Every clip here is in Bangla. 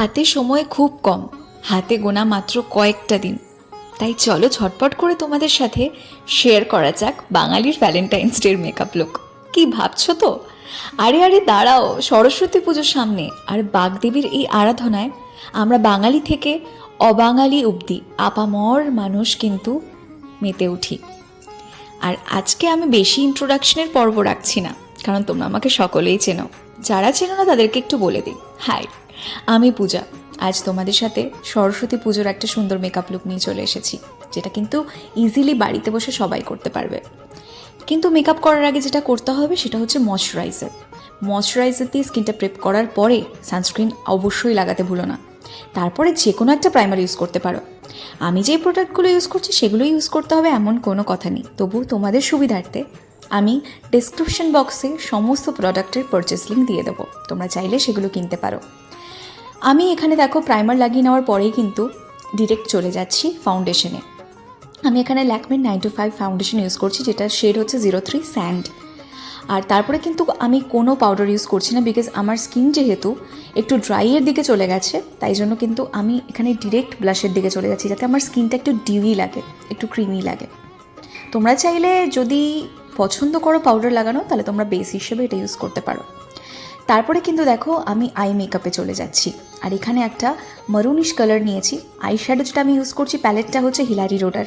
হাতে সময় খুব কম। হাতে গোনা মাত্র কয়েকটা দিন। তাই চলো ঝটপট করে তোমাদের সাথে শেয়ার করা যাক বাঙালির ভ্যালেন্টাইন্স ডের মেকআপ লুক কি ভাবছ তো? আরে আরে, দাঁড়াও, সরস্বতী পুজোর সামনে। আর বাগদেবীর এই আরাধনায় আমরা বাঙালি থেকে অবাঙালি অবধি আপামর মানুষ কিন্তু মেতে উঠি। আর আজকে আমি বেশি ইন্ট্রোডাকশনের পর্ব রাখছি না, কারণ তোমরা আমাকে সকলেই চেনো। যারা চেনো না তাদেরকে একটু বলে দিই। হাই আমি পূজা। আজ তোমাদের সাথে সরস্বতী পুজোর একটা সুন্দর মেকআপ লুক নিয়ে চলে এসেছি, যেটা কিন্তু ইজিলি বাড়িতে বসে সবাই করতে পারবে। কিন্তু মেকআপ করার আগে যেটা করতে হবে সেটা হচ্ছে ময়শ্চারাইজার ময়শ্চারাইজার দিয়ে স্কিনটা প্রেপ করার পরে সানস্ক্রিন অবশ্যই লাগাতে ভুলো না। তারপরে যে কোনো একটা প্রাইমার ইউজ করতে পারো। আমি যেই প্রোডাক্টগুলো ইউজ করছি সেগুলো ইউজ করতে হবে এমন কোনো কথা নেই। তবু তোমাদের সুবিধার্থে আমি ডিসক্রিপশন বক্সে সমস্ত প্রোডাক্টের পারচেস লিঙ্ক দিয়ে দেবো। তোমরা চাইলে সেগুলো কিনতে পারো। আমি এখানে দেখো প্রাইমার লাগিয়ে নেওয়ার পরেই কিন্তু ডিরেক্ট চলে যাচ্ছি ফাউন্ডেশনে আমি এখানে ল্যাকমের nine two five foundation use করছি, যেটা শেড হচ্ছে জিরো থ্রি স্যান্ড আর তারপরে কিন্তু আমি কোনো পাউডার ইউজ করছি না বিকজ আমার স্কিন যেহেতু একটু ড্রাইয়ের দিকে চলে গেছে, তাই জন্য কিন্তু আমি এখানে ডিরেক্ট ব্লাশের দিকে চলে যাচ্ছি, যাতে আমার স্কিনটা একটু ডিউই লাগে, একটু ক্রিমি লাগে। তোমরা চাইলে যদি পছন্দ করো পাউডার লাগানো, তাহলে তোমরা বেস হিসেবে এটা ইউজ করতে পারো। তারপরে কিন্তু দেখো আমি আই মেকআপে চলে যাচ্ছি। আর এখানে একটা মারুনিশ কালার নিয়েছি। আই শ্যাডো যেটা আমি ইউজ করছি প্যালেটটা হচ্ছে হিলারি রোডার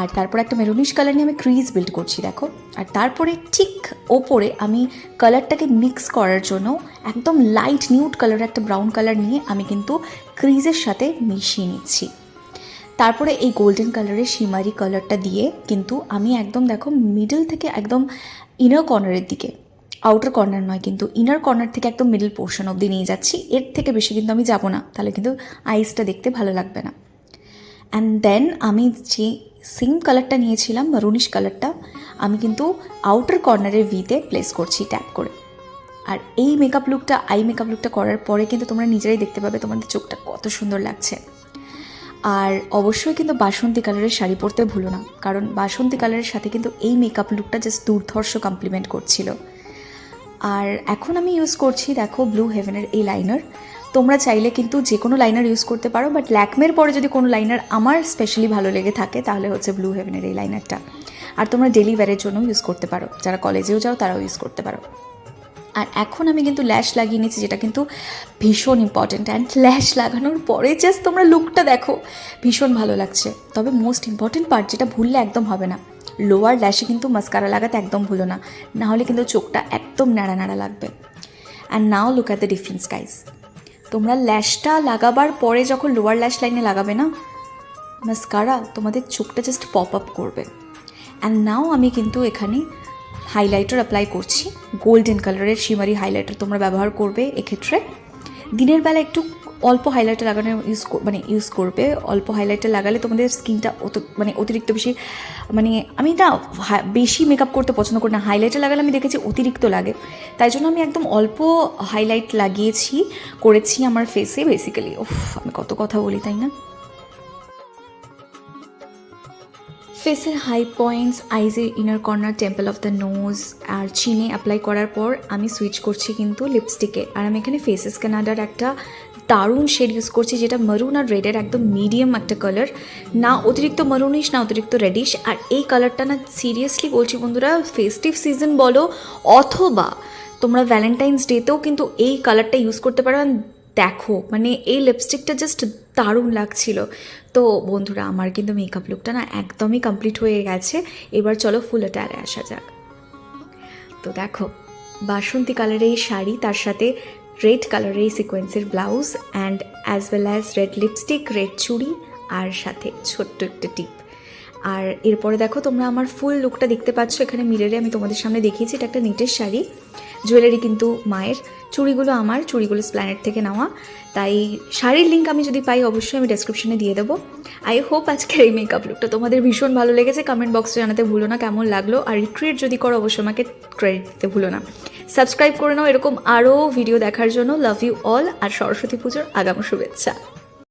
আর তারপর একটা মেরুনিশ কালার নিয়ে আমি ক্রিজ বিল্ড করছি, দেখো। আর তারপরে ঠিক ওপরে আমি কালারটাকে মিক্স করার জন্য একদম লাইট নিউড কালার একটা ব্রাউন কালার নিয়ে আমি কিন্তু ক্রিজের সাথে মিশিয়ে নিচ্ছি। তারপরে এই গোল্ডেন কালারের শিমারি কালারটা দিয়ে কিন্তু আমি একদম দেখো মিডল থেকে একদম ইনার কর্নারের দিকে আউটার কর্নার নয়, কিন্তু ইনার কর্নার থেকে একদম মিডল পোর্শন অবধি নিয়ে যাচ্ছি। এর থেকে বেশি কিন্তু আমি যাব না, তাহলে কিন্তু আইসটা দেখতে ভালো লাগবে না। অ্যান্ড দেন আমি যে সেম কালারটা নিয়েছিলাম মারুনিশ কালারটা আমি কিন্তু আউটার কর্নারের ভিতে প্লেস করছি ট্যাপ করে। আর এই মেকআপ লুকটা আই মেকআপ লুকটা করার পরে কিন্তু তোমরা নিজেরাই দেখতে পাবে তোমাদের চোখটা কত সুন্দর লাগছে। আর অবশ্যই কিন্তু বাসন্তী কালারের শাড়ি পরতে ভুলো না, কারণ বাসন্তী কালারের সাথে কিন্তু এই মেকআপ লুকটা জাস্ট দুর্ধর্ষ কমপ্লিমেন্ট করছিল। আর এখন আমি ইউজ করছি, দেখো ব্লু হেভেনের এই লাইনার তোমরা চাইলে কিন্তু যে কোনো লাইনার ইউজ করতে পারো বাট ল্যাকমের পরে যদি কোনো লাইনার আমার স্পেশালি ভালো লেগে থাকে, তাহলে হচ্ছে ব্লু হেভেনের এই লাইনারটা আর তোমরা ডেলি জন্য ইউজ করতে পারো, যারা কলেজেও যাও তারাও ইউজ করতে পারো। আর এখন আমি কিন্তু ল্যাশ লাগিয়ে নিয়েছি, যেটা কিন্তু ভীষণ ইম্পর্ট্যান্ট অ্যান্ড ল্যাশ লাগানোর পরে জাস্ট তোমরা লুকটা দেখো, ভীষণ ভালো লাগছে। তবে মোস্ট ইম্পর্ট্যান্ট পার্ট যেটা ভুললে একদম হবে না। লোয়ার ল্যাশে কিন্তু মাস্কারা লাগাতে একদম ভুলো না। নাহলে কিন্তু চোখটা একদম নাড়া নাড়া লাগবে। And now look at the difference guys তোমরা ল্যাশটা লাগাবার পরে যখন লোয়ার ল্যাশ লাইনে লাগাবে না মাস্কারা তোমাদের চোখটা জাস্ট পপ আপ করবে। অ্যান্ড নাও আমি কিন্তু এখানে হাইলাইটার অ্যাপ্লাই করছি। গোল্ডেন কালারের শিমারি হাইলাইটার তোমরা ব্যবহার করবে এক্ষেত্রে। দিনের বেলা একটু অল্প হাইলাইটার লাগানো ইউজ মানে ইউজ করবে। অল্প হাইলাইটার লাগালে তোমাদের স্কিনটা অত মানে অতিরিক্ত বেশি মানে আমি না বেশি মেকআপ করতে পছন্দ করি না। হাইলাইটার লাগালে আমি দেখেছি অতিরিক্ত লাগে। তাই জন্য আমি একদম অল্প হাইলাইট লাগিয়েছি, করেছি আমার ফেসে বেসিক্যালি ওফ আমি কত কথা বলি, তাই না? ফেসের high points আইজের inner corner temple of the nose আর চিনে অ্যাপ্লাই করার পর আমি সুইচ করছি কিন্তু লিপস্টিকে আর আমি এখানে ফেসেস কানাডার একটা দারুণ শেড ইউজ করছি, যেটা মারুন আর রেডের একদম মিডিয়াম একটা কালার না অতিরিক্ত মারুনিশ না অতিরিক্ত রেডিশ আর এই কালারটা না সিরিয়াসলি বলছি বন্ধুরা ফেস্টিভ সিজন বলো, অথবা তোমরা ভ্যালেন্টাইন্স ডেতেও কিন্তু এই কালারটা ইউজ করতে পারো। দেখো মানে এই লিপস্টিকটা জাস্ট দারুণ লাগছিল। তো বন্ধুরা, আমার কিন্তু মেকআপ লুকটা না একদমই কমপ্লিট হয়ে গেছে। এবার চলো ফুল অ্যাটারে আসা যাক। তো দেখো, বাসন্তী কালারের এই শাড়ি, তার সাথে রেড কালারের এই সিকোয়েন্সের blouse and as well as red lipstick red চুড়ি আর সাথে ছোট্ট একটা টিপ আর এরপরে দেখো তোমরা আমার ফুল লুকটা দেখতে পাচ্ছ এখানে মিররে আমি তোমাদের সামনে দেখিয়েছি, এটা একটা নিটের শাড়ি। জুয়েলারি কিন্তু মায়ের। চুড়িগুলো আমার, চুড়িগুলো স্প্ল্যানেট থেকে নেওয়া। তাই শাড়ির লিঙ্ক আমি যদি পাই অবশ্যই আমি ডেসক্রিপশনে দিয়ে দেবো। আই হোপ আজকের এই মেকআপ লুকটা তোমাদের ভীষণ ভালো লেগেছে। কমেন্ট বক্সে জানাতে ভুলো না, কেমন লাগল? আর রিক্রিয়েট যদি করো, অবশ্যই আমাকে ক্রেডিট দিতে ভুলো না। সাবস্ক্রাইব করে নাও। এরকম আরও ভিডিও দেখার জন্য লাভ ইউ অল আর সরস্বতী পুজোর আগাম শুভেচ্ছা।